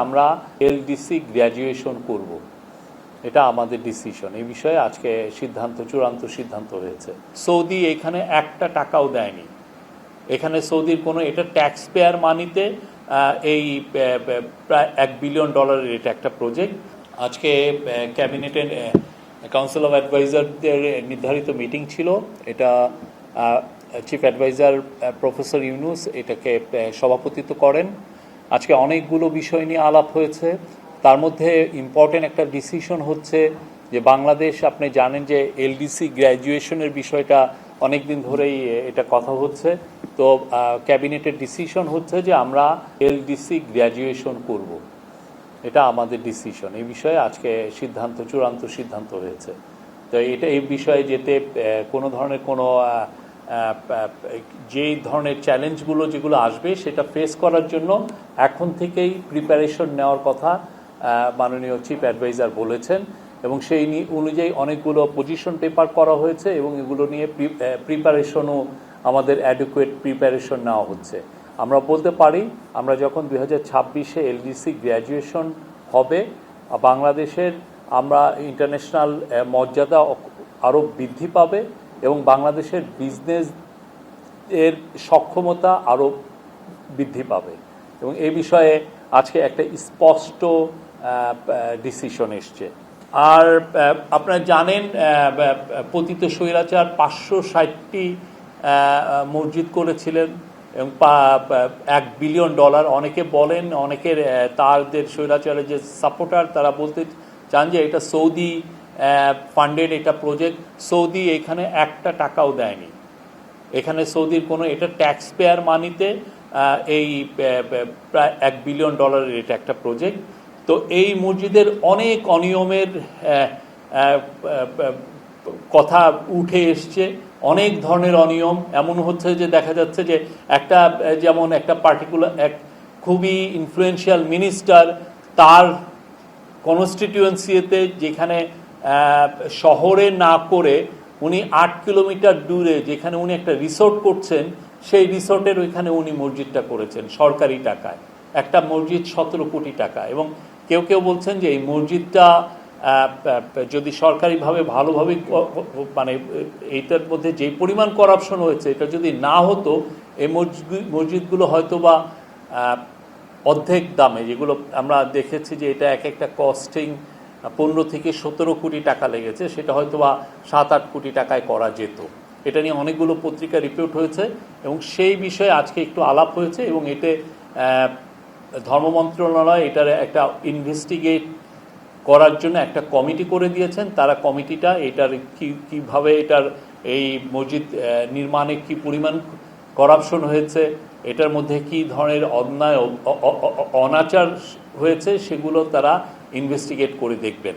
আমরা LDC graduation করব। এটা আমাদের ডিসিশন এই বিষয়ে আজকে সিদ্ধান্ত, চূড়ান্ত সিদ্ধান্ত হয়েছে। সৌদি এখানে একটা টাকাও দেয়নি। এখানে সৌদির কোনো, এটা ট্যাক্স পেয়ার মানিতে এই প্রায় এক বিলিয়ন ডলারের এটা একটা প্রজেক্ট আজকে ক্যাবিনেটের কাউন্সিল অফ অ্যাডভাইজারদের নির্ধারিত মিটিং ছিল। এটা চিফ অ্যাডভাইজার প্রফেসর ইউনুস এটাকে সভাপতিত্ব করেন। আজকে অনেকগুলো বিষয় নিয়ে আলাপ হয়েছে। তার মধ্যে ইম্পর্টেন্ট একটা ডিসিশন হচ্ছে যে বাংলাদেশ, আপনি জানেন যে এলডিসি গ্র্যাজুয়েশনের বিষয়টা অনেক দিন ধরেই এটা কথা হচ্ছে। তো ক্যাবিনেটের ডিসিশন হচ্ছে যে আমরা এলডিসি গ্র্যাজুয়েশন করব। এটা আমাদের ডিসিশন এই বিষয়ে আজকে সিদ্ধান্ত, চূড়ান্ত সিদ্ধান্ত হয়েছে। তো এটা, এই বিষয়ে যেতে কোনো ধরনের কোনো যেই ধরনের চ্যালেঞ্জগুলো যেগুলো আসবে সেটা ফেস করার জন্য এখন থেকেই প্রিপারেশন নেওয়ার কথা মাননীয় চিফ অ্যাডভাইজার বলেছেন এবং সেই অনুযায়ী অনেকগুলো পজিশন পেপার করা হয়েছে এবং এগুলো নিয়ে প্রিপারেশনও আমাদের অ্যাডুকুয়েট প্রিপারেশন নেওয়া হচ্ছে। আমরা বলতে পারি, আমরা যখন দুই হাজার ছাব্বিশে এলডিসি গ্র্যাজুয়েশন হবে, বাংলাদেশের আমরা ইন্টারন্যাশনাল মর্যাদা আরও বৃদ্ধি পাবে এবং বাংলাদেশের বিজনেস এর সক্ষমতা আরও বৃদ্ধি পাবে। এবং এই বিষয়ে আজকে একটা স্পষ্ট ডিসিশন এসছে। আর আপনারা জানেন পতিত স্বৈরাচার পাঁচশো ষাটটি মসজিদ করেছিলেন এবং এক বিলিয়ন ডলার অনেকে বলেন, অনেকের তাদের স্বৈরাচারের যে সাপোর্টার তারা বলতে চান যে এটা সৌদি ফান্ডেড এটা প্রজেক্ট সৌদি এখানে একটা টাকাও দেয়নি। এখানে সৌদির কোনো, এটা ট্যাক্স পেয়ার মানিতে এই প্রায় এক বিলিয়ন ডলারের এটা একটা প্রজেক্ট তো এই মসজিদের অনেক অনিয়মের কথা উঠে এসছে, অনেক ধরনের অনিয়ম। এমন হচ্ছে যে, দেখা যাচ্ছে যে, একটা, যেমন একটা পার্টিকুলার এক খুবই ইনফ্লুয়েন্সিয়াল মিনিস্টার তার কনস্টিটিউয়েন্সিতে যেখানে শহরে না করে উনি আট কিলোমিটার দূরে যেখানে উনি একটা রিসোর্ট করছেন, সেই রিসোর্টের ওইখানে উনি মসজিদটা করেছেন সরকারি টাকায়। একটা মসজিদ সতেরো কোটি টাকা এবং কেউ কেউ বলছেন যে এই মসজিদটা যদি সরকারিভাবে ভালোভাবে মানে এইটার মধ্যে যে পরিমাণ করাপশন হয়েছে, এটা যদি না হতো, এই মসজিদ, মসজিদগুলো হয়তো বা অর্ধেক দামে, যেগুলো আমরা দেখেছি যে এটা এক একটা কস্টিং পনেরো থেকে সতেরো কোটি টাকা লেগেছে, সেটা হয়তো বা সাত আট কোটি টাকায় করা যেত। এটা নিয়ে অনেকগুলো পত্রিকা রিপোর্ট হয়েছে এবং সেই বিষয়ে আজকে একটু আলাপ হয়েছে এবং এতে ধর্ম মন্ত্রণালয় এটার একটা ইনভেস্টিগেট করার জন্য একটা কমিটি করে দিয়েছেন। তারা কমিটিটা এটার কি, কীভাবে এটার এই মসজিদ নির্মাণে কি পরিমাণ করাপশন হয়েছে, এটার মধ্যে কি ধরনের অন্যায় অনাচার হয়েছে, সেগুলো তারা ইনভেস্টিগেট করে দেখবেন।